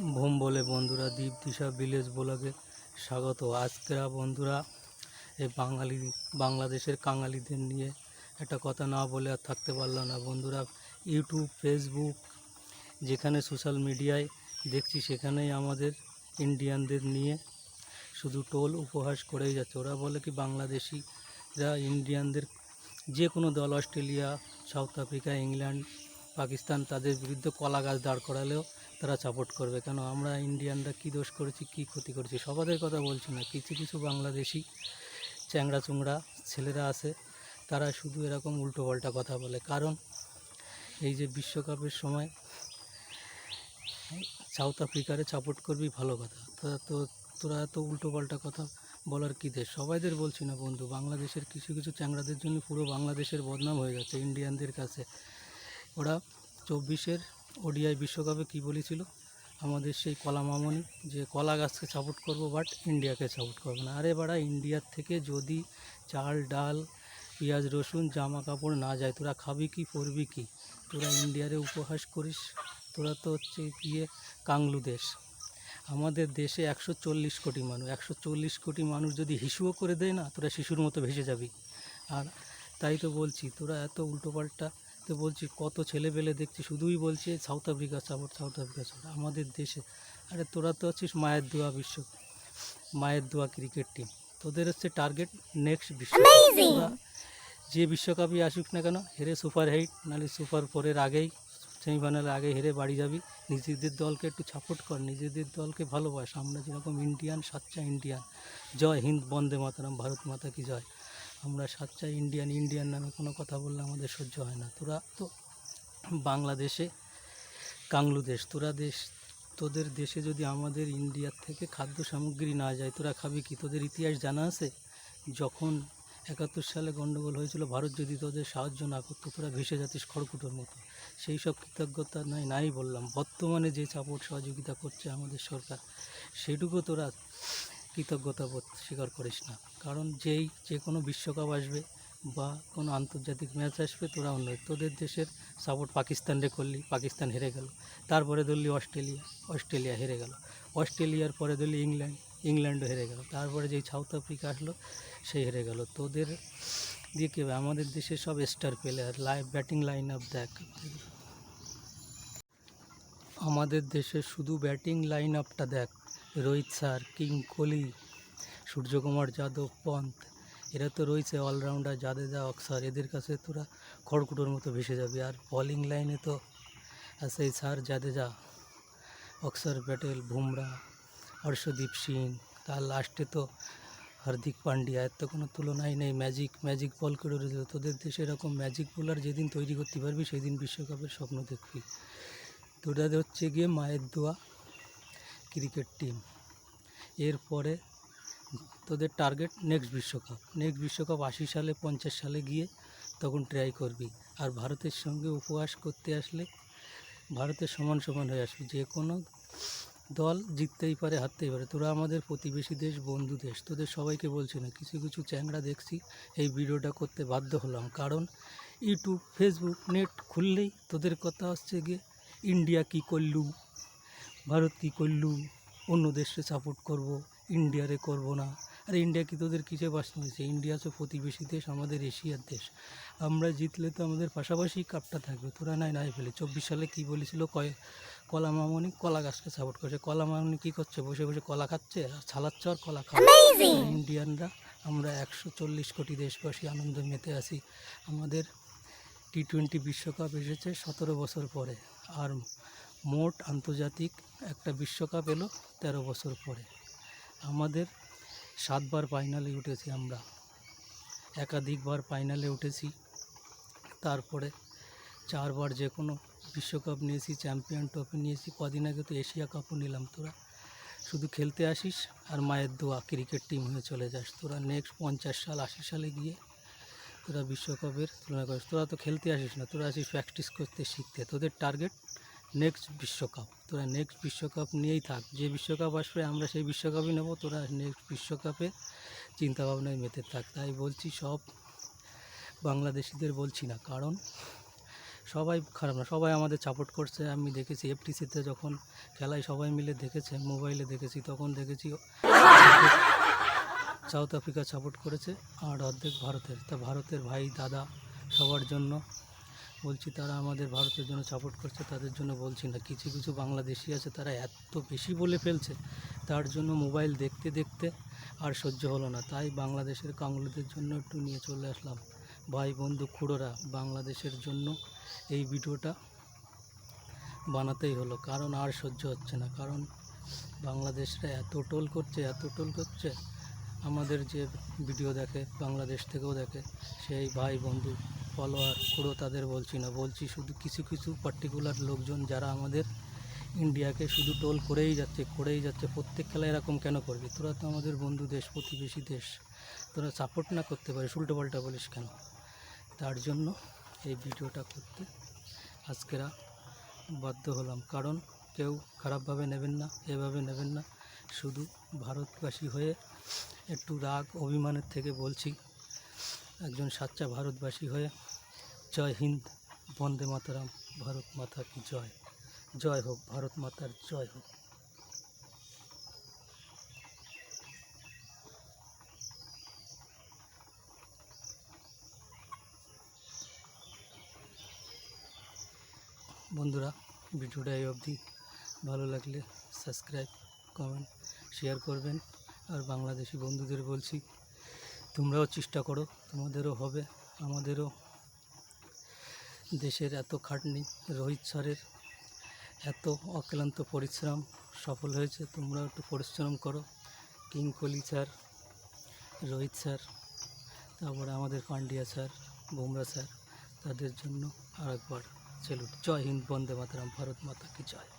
Vom বলে বন্ধুরা দ্বীপ দিশা ভিলেজ ব্লগে স্বাগত। আজকেরা বন্ধুরা, এই বাঙালি, বাংলাদেশের কাঙালিদের নিয়ে একটা কথা না বলে আর থাকতে পারলাম না। বন্ধুরা, ইউটিউব, ফেসবুক, যেখানে সোশ্যাল মিডিয়ায় দেখছি, সেখানেই আমাদের ইন্ডিয়ানদের নিয়ে শুধু টোল উপহাস করেই যাচ্ছে। ওরা বলে কি, বাংলাদেশিরা, ইন্ডিয়ানদের যে কোনো দল, Australia, South Africa, England Pakistan তাদের বিরুদ্ধে কলা গাছ দাঁড় করালেও তারা সাপোর্ট করবে। কেন? আমরা ইন্ডিয়ানরা কী দোষ করেছি, কী ক্ষতি করেছি, সবাদের কথা বলছি না। কিছু কিছু বাংলাদেশি চ্যাংড়া চুংড়া ছেলেরা আছে, তারা শুধু এরকম উল্টোপাল্টা কথা বলে। কারণ এই যে বিশ্বকাপের সময় সাউথ আফ্রিকারে সাপোর্ট করবি, ভালো কথা। তোরা তো তোরা এত উল্টোপাল্টা কথা বলার কী দেশ? সবাইদের বলছি না বন্ধু, বাংলাদেশের কিছু কিছু চ্যাংড়াদের জন্য পুরো বাংলাদেশের বদনাম হয়ে যাচ্ছে ইন্ডিয়ানদের কাছে। ওরা চব্বিশের ওডিআই বিশ্বকাপে কী বলেছিল? আমাদের সেই কলা মামনি, যে কলা গাছকে সাপোর্ট করব বাট ইন্ডিয়াকে সাপোর্ট করব না। আরে বাড়া, ইন্ডিয়ার থেকে যদি চাল, ডাল, পেঁয়াজ, রসুন জামা কাপড় না যায়, তোরা খাবি কি, পরবি কি? তোরা ইন্ডিয়ারে উপহাস করিস, তোরা তো হচ্ছে গিয়ে কাংলু দেশ। আমাদের দেশে একশো চল্লিশ কোটি মানুষ, একশো চল্লিশ কোটি মানুষ যদি হিসুও করে দেয় না, তোরা শিশুর মতো ভেসে যাবি। আর তাই তো বলছি, তোরা এত উল্টোপাল্টা তো বলছি কত ছেলেপেলে দেখছি শুধুই বলছে South Africa support South Africa support আমাদের দেশে। আরে তোরা তো হচ্ছিস মায়ের দোয়া বিশ্ব মায়ের দোয়া ক্রিকেট টিম তোদের হচ্ছে টার্গেট নেক্সট বিশ্ব যে বিশ্বকাপই আসুক না কেন হেরে সুপার হিট নাহলে সুপার ফোরের আগেই সেমিফাইনালের আগে হেরে বাড়ি যাবি। নিজেদের দলকে একটু সাপোর্ট কর নিজেদের দলকে ভালোবাস। আমরা যেরকম ইন্ডিয়ান সাচ্চা ইন্ডিয়ান জয় হিন্দ বন্দে মাতারাম ভারত মাতা কি জয়। আমরা সাচ্চা ইন্ডিয়ান ইন্ডিয়ান নামে কোনো কথা বললে আমাদের সহ্য হয় না। তোরা তো বাংলাদেশে কাংলু দেশ তোরা দেশ, তোদের দেশে যদি আমাদের ইন্ডিয়ার থেকে খাদ্য সামগ্রী না যায়, তোরা খাবি কি? তোদের ইতিহাস জানা আছে? যখন একাত্তর সালে গণ্ডগোল হয়েছিল, ভারত যদি তোদের সাহায্য না করতো, তোরা ভেসে যাতিস খড়কুটোর মতো। সেই সব কৃতজ্ঞতা নাই নাই বললাম। বর্তমানে যে সাপোর্ট সহযোগিতা করছে আমাদের সরকার, সেটুকু তোরা কৃতজ্ঞতা বোধ স্বীকার করিস না। কারণ যেই যে কোনো বিশ্বকাপ আসবে বা কোনো আন্তর্জাতিক ম্যাচ আসবে, তোরা অন্য তোদের দেশের সাপোর্ট পাকিস্তানরে করলি, পাকিস্তান হেরে গেল। তারপরে ধরলি অস্ট্রেলিয়া অস্ট্রেলিয়া হেরে গেল। অস্ট্রেলিয়ার পরে ধরলি ইংল্যান্ড, ইংল্যান্ডও হেরে গেল। তারপরে যেই সাউথ আফ্রিকা আসলো, সেই হেরে গেল। তোদের দিয়ে কী আমাদের দেশের সব star player live batting line up দেখ। আমাদের দেশের শুধু ব্যাটিং লাইন আপটা দেখ। Rohit sir, king Kohli, Suryakumar Yadav, Pant. এরা তো রয়েছে অলরাউন্ডার জাদেজা, অক্সার। এদের কাছে তোরা খড়কুটোর মতো ভেসে যাবি। আর বলিং লাইনে তো আছে স্যার জাদেজা, অক্সার প্যাটেল, বুমরা, হর্ষদীপ সিং। তার লাস্টে তো হার্দিক পান্ডিয়া এর তো কোনো তুলনাই নেই। ম্যাজিক ম্যাজিক বল করে রয়েছে। তোদের দেশে এরকম ম্যাজিক বোলার যেদিন তৈরি করতে পারবি সেই দিন বিশ্বকাপের স্বপ্ন দেখবি। তোরা হচ্ছে গিয়ে মায়ের দোয়া। Cricket team. এরপরে তোদের টার্গেট নেক্সট বিশ্বকাপ। নেক্সট বিশ্বকাপ আশি সালে, পঞ্চাশ সালে গিয়ে তখন ট্রাই করবি। আর ভারতের সঙ্গে উপহাস করতে আসলে ভারতের সমান সমান হয়ে আসবে। যে কোনো দল জিততেই পারে, হারতেই পারে। তোরা আমাদের প্রতিবেশী দেশ, বন্ধু দেশ। তোদের সবাইকে বলছি না, কিছু কিছু চ্যাংড়া দেখছি, এই ভিডিওটা করতে বাধ্য হলাম। কারণ ইউটিউব, ফেসবুক, নেট খুললেই তোদের কথা হচ্ছে গিয়ে, ইন্ডিয়া কী করলু? ভারত কী করলু? অন্য দেশে সাপোর্ট করব ইন্ডিয়ারে করব না। আর ইন্ডিয়া কি তোদের কিসে বাঁচতে হয়েছে? ইন্ডিয়া হচ্ছে প্রতিবেশী দেশ আমাদের এশিয়ার দেশ। আমরা জিতলে তো আমাদের পাশাপাশি কাপটা থাকবে। তোরা নাই নাই ফেলে চব্বিশ সালে কী বলেছিল? কয় কলা মামনি কলা গাছকে সাপোর্ট করছে। কলা মামনি কী করছে? বসে বসে কলা খাচ্ছে আর ছালাচ্ছে আর কলা খাচ্ছে। ইন্ডিয়ানরা আমরা একশো চল্লিশ কোটি দেশবাসী আনন্দ মেতে আছি। আমাদের টি টোয়েন্টি বিশ্বকাপ এসেছে সতেরো বছর পরে। আর মোট আন্তর্জাতিক একটা বিশ্বকাপ এলো তেরো বছর পরে। আমাদের সাতবার ফাইনালে উঠেছি আমরা। একাধিকবার ফাইনালে উঠেছি। তারপরে চারবার যে কোনো বিশ্বকাপ নিয়েছি, চ্যাম্পিয়ন ট্রফি নিয়েছি, কদিন আগে তো এশিয়া কাপও নিলাম তোরা। শুধু খেলতে আসিস আর মায়ের দোয়া, ক্রিকেট টিম হয়ে চলে যাস। তোরা নেক্সট পঞ্চাশ সাল, আশি সালে গিয়ে তোরা বিশ্বকাপের তুলনা করিস। তোরা তো খেলতে আসিস না, তোরা আসিস প্র্যাকটিস করতে, শিখতে। তোদের টার্গেট নেক্সট বিশ্বকাপ। তোরা নেক্সট বিশ্বকাপ নিয়েই থাক। যে বিশ্বকাপ আসবে, আমরা সেই বিশ্বকাপই নেব। তোরা নেক্সট বিশ্বকাপে চিন্তাভাবনায় মেতে থাক। তাই বলছি, সব বাংলাদেশিদের বলছি না। কারণ সবাই খারাপ না। সবাই আমাদের সাপোর্ট করছে। আমি দেখেছি এফটিসিতে যখন খেলায় সবাই মিলে দেখেছে, মোবাইলে দেখেছি, তখন দেখেছি সাউথ আফ্রিকা সাপোর্ট করেছে। আর অর্ধেক ভারতের। তা ভারতের ভাই, দাদা সবার জন্য বলছি, তারা আমাদের ভারতের জন্য সাপোর্ট করছে, তাদের জন্য বলছি না। কিছু কিছু বাংলাদেশি আছে, তারা এত বেশি বলে ফেলছে, তার জন্য মোবাইল দেখতে দেখতে আর সহ্য হলো না। তাই বাংলাদেশের কাঙ্গুলিদের জন্য একটু নিয়ে চলে আসলাম। ভাই বন্ধু খুড়োরা, বাংলাদেশের জন্য এই ভিডিওটা বানাতেই হলো। কারণ আর সহ্য হচ্ছে না। কারণ বাংলাদেশরা এত টোল করছে, এত টোল করছে, আমাদের যে ভিডিও দেখে, বাংলাদেশ থেকেও দেখে, সেই ভাই বন্ধু ফলোয়ার পুরো তাদের বলছি না। বলছি শুধু কিছু কিছু পার্টিকুলার লোকজন যারা আমাদের ইন্ডিয়াকে শুধু টোল করেই যাচ্ছে করেই যাচ্ছে, প্রত্যেক খেলায় এরকম কেন করবি? তোরা তো আমাদের বন্ধু দেশ, প্রতিবেশী দেশ। তোরা সাপোর্ট না করতে পারিস উল্টো পাল্টা বলিস কেন? তার জন্য এই ভিডিওটা করতে আজকেরা বাধ্য হলাম। কারণ কেউ খারাপভাবে নেবেন না, এভাবে নেবেন না। শুধু ভারতবাসী হয়ে একটু রাগ, অভিমানের থেকে বলছি। একজন সাচ্চা ভারতবাসী হয়ে জয় হিন্দ, বন্দে মাতারাম, ভারত মাতা কি জয়? জয় হোক, ভারত মাতার জয় হোক। বন্ধুরা, ভিডিওটা এই অবধি। ভালো লাগলে সাবস্ক্রাইব, কমেন্ট, শেয়ার করবেন। আর বাংলাদেশি বন্ধুদের বলছি তোমরাও চেষ্টা করো, তোমাদেরও হবে, আমাদেরও। দেশের এত খাটনি, রোহিত স্যারের এত অক্লান্ত পরিশ্রম সফল হয়েছে, তোমরাও একটু পরিশ্রম করো। King Kohli sir, Rohit sir, তারপরে আমাদের পান্ডিয়া স্যার, বুমরা স্যার, তাদের জন্য আরেকবার সেলুট। জয় হিন্দ, বন্দে মাতারাম, ভারত মাতা কি জয়।